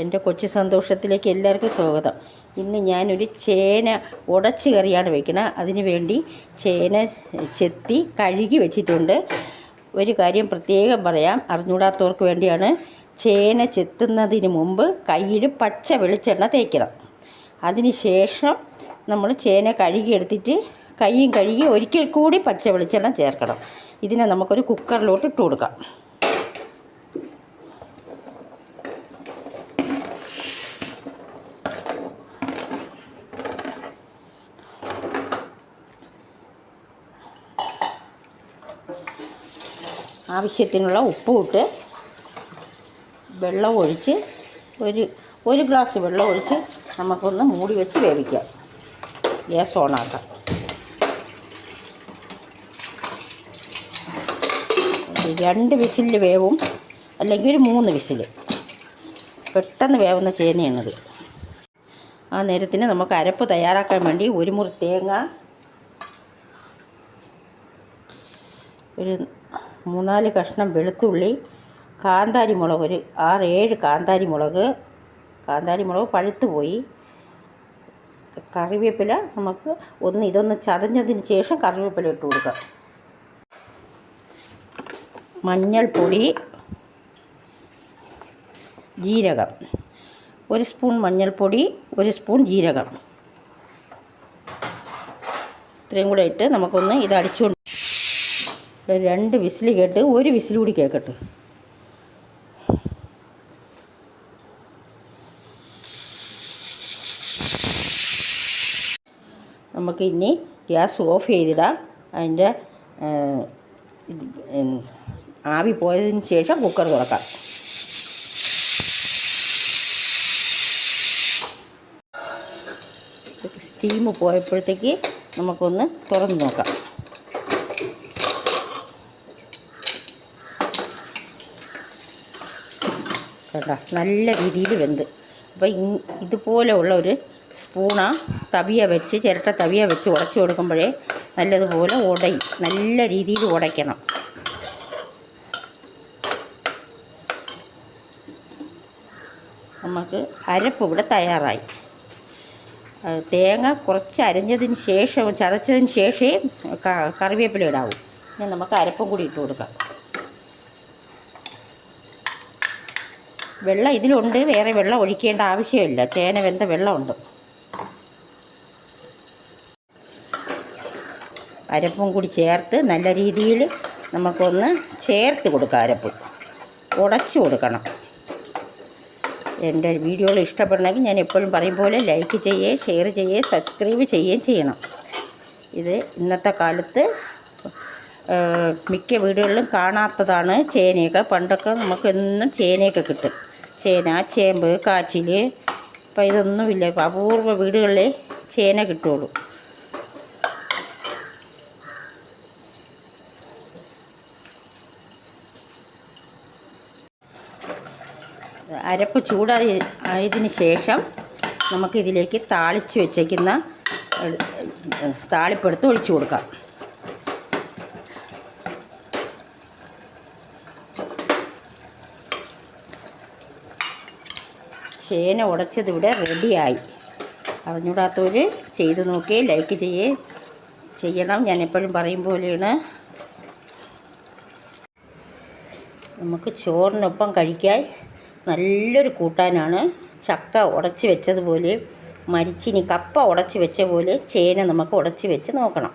എന്റെ കൊച്ചു സന്തോഷത്തിലേക്ക് എല്ലാവർക്കും സ്വാഗതം. ഇന്ന് ഞാനൊരു ചേന ഉടച്ച് കറിയാണ് വെക്കുന്നത് അതിന് വേണ്ടി ചേന ചെത്തി കഴുകി വെച്ചിട്ടുണ്ട്. ഒരു കാര്യം പ്രത്യേകം പറയാം. അറിഞ്ഞൂടാത്തവർക്ക് വേണ്ടിയാണ്. ചേന ചെത്തുന്നതിന് മുമ്പ് കയ്യിൽ പച്ച വെളിച്ചെണ്ണ തേക്കണം. അതിന് ശേഷം നമ്മൾ ചേന കഴുകി എടുത്തിട്ട് കൈയും കഴുകി ഒരിക്കൽ കൂടി പച്ച വെളിച്ചെണ്ണ ചേർക്കണം. ഇതിനെ നമുക്കൊരു കുക്കറിലോട്ട് ഇട്ട് കൊടുക്കാം. ആവശ്യത്തിനുള്ള ഉപ്പ് ഇട്ട് വെള്ളം ഒഴിച്ച് ഒരു ഒരു ഗ്ലാസ് വെള്ളം ഒഴിച്ച് നമുക്കൊന്ന് മൂടി വെച്ച് വേവിക്കാം. ഗ്യാസ് ഓണാക്കാം രണ്ട് വിസിലിൽ വേവും അല്ലെങ്കിൽ ഒരു മൂന്ന് വിസിൽ പെട്ടെന്ന് വേവുന്ന ചേനയാണിത്. ആ നേരത്തിന് നമുക്ക് അരപ്പ് തയ്യാറാക്കാൻ വേണ്ടി ഒരു മുറി തേങ്ങ ഒരു മൂന്നാൽ കഷ്ണം വെളുത്തുള്ളി കാന്താരി മുളക് ഒരു ആറ് ഏഴ് കാന്താരി മുളക്. കാന്താരി മുളക് പഴുത്തു പോയി. കറിവേപ്പില നമുക്ക് ഒന്ന് ഇതൊന്ന് ചതഞ്ഞതിന് ശേഷം കറിവേപ്പില ഇട്ട് കൊടുക്കാം. മഞ്ഞൾപ്പൊടി ജീരകം. ഒരു സ്പൂൺ മഞ്ഞൾപ്പൊടി ഒരു സ്പൂൺ ജീരകം. ഇത്രയും കൂടെ ഇട്ട് നമുക്കൊന്ന് ഇത് അടിച്ചുകൊണ്ട് രണ്ട് വിസിൽ കേട്ട് ഒരു വിസിൽ കൂടി കേൾക്കട്ടെ. നമുക്ക് ഇനി ഗ്യാസ് ഓഫ് ചെയ്തിടാം. അതിന്റെ ആവി പോയതിന് ശേഷം കുക്കർ തുറക്കാം. സ്റ്റീം പോയപ്പോഴത്തേക്ക് നമുക്കൊന്ന് തുറന്ന് നോക്കാം. കേട്ടോ. നല്ല രീതിയിൽ വെന്ത്. അപ്പോൾ ഇതുപോലെയുള്ള ഒരു സ്പൂണ തവിയ വെച്ച് ചിരട്ട തവിയ വെച്ച് ഉടച്ച് കൊടുക്കുമ്പോഴേ നല്ലതുപോലെ ഉടയും. നല്ല രീതിയിൽ ഉടയ്ക്കണം. നമുക്ക് അരപ്പ് ഇവിടെ തയ്യാറായി. തേങ്ങ കുറച്ച് അരഞ്ഞതിന് ശേഷം ചതച്ചതിന് ശേഷമേ കറിവേപ്പില ഇടാവൂ. ഇനി നമുക്ക് അരപ്പും കൂടി ഇട്ട് കൊടുക്കാം. വെള്ളം ഇതിലുണ്ട് വേറെ വെള്ളം ഒഴിക്കേണ്ട ആവശ്യമില്ല. ചേന വെന്ത വെള്ളമുണ്ട്. അരപ്പും കൂടി ചേർത്ത് നല്ല രീതിയിൽ നമുക്കൊന്ന് ചേർത്ത് കൊടുക്കാം അരപ്പ്. ഉടച്ചു കൊടുക്കണം. എന്റെ വീഡിയോകൾ ഇഷ്ടപ്പെടണമെങ്കിൽ ഞാൻ എപ്പോഴും പറയും പോലെ ലൈക്ക് ചെയ്യുകയും ഷെയർ ചെയ്യുകയും സബ്സ്ക്രൈബ് ചെയ്യുകയും ചെയ്യണം. ഇത് ഇന്നത്തെ കാലത്ത് മിക്ക വീടുകളിലും കാണാത്തതാണ് ചേനയൊക്കെ. പണ്ടൊക്കെ നമുക്ക് എന്നും ചേനയൊക്കെ കിട്ടും. ചേന ചേമ്പ് കാച്ചിൽ ഇപ്പം ഇതൊന്നുമില്ല. ഇപ്പം അപൂർവ വീടുകളിൽ ചേന കിട്ടുള്ളൂ അരപ്പ് ചൂടായി ആയതിന് ശേഷം നമുക്കിതിലേക്ക് താളിച്ച് വെച്ചേക്കുന്ന താളിപ്പെടുത്ത് ഒഴിച്ചു കൊടുക്കാം. ചേന ഉടച്ചത് ഇവിടെ റെഡിയായി. അറിഞ്ഞൂടാത്തവർ ചെയ്ത് നോക്കി ലൈക്ക് ചെയ്യേ. ചെയ്യണം ഞാൻ എപ്പോഴും പറയും പോലെയാണ്. നമുക്ക് ചോറിനൊപ്പം കഴിക്കാൻ നല്ലൊരു കൂട്ടാനാണ്. ചക്ക ഉടച്ച് വെച്ചതുപോലെ മരിച്ചിനി കപ്പ ഉടച്ച് വെച്ച പോലെ ചേന നമുക്ക് ഉടച്ച് വെച്ച് നോക്കണം.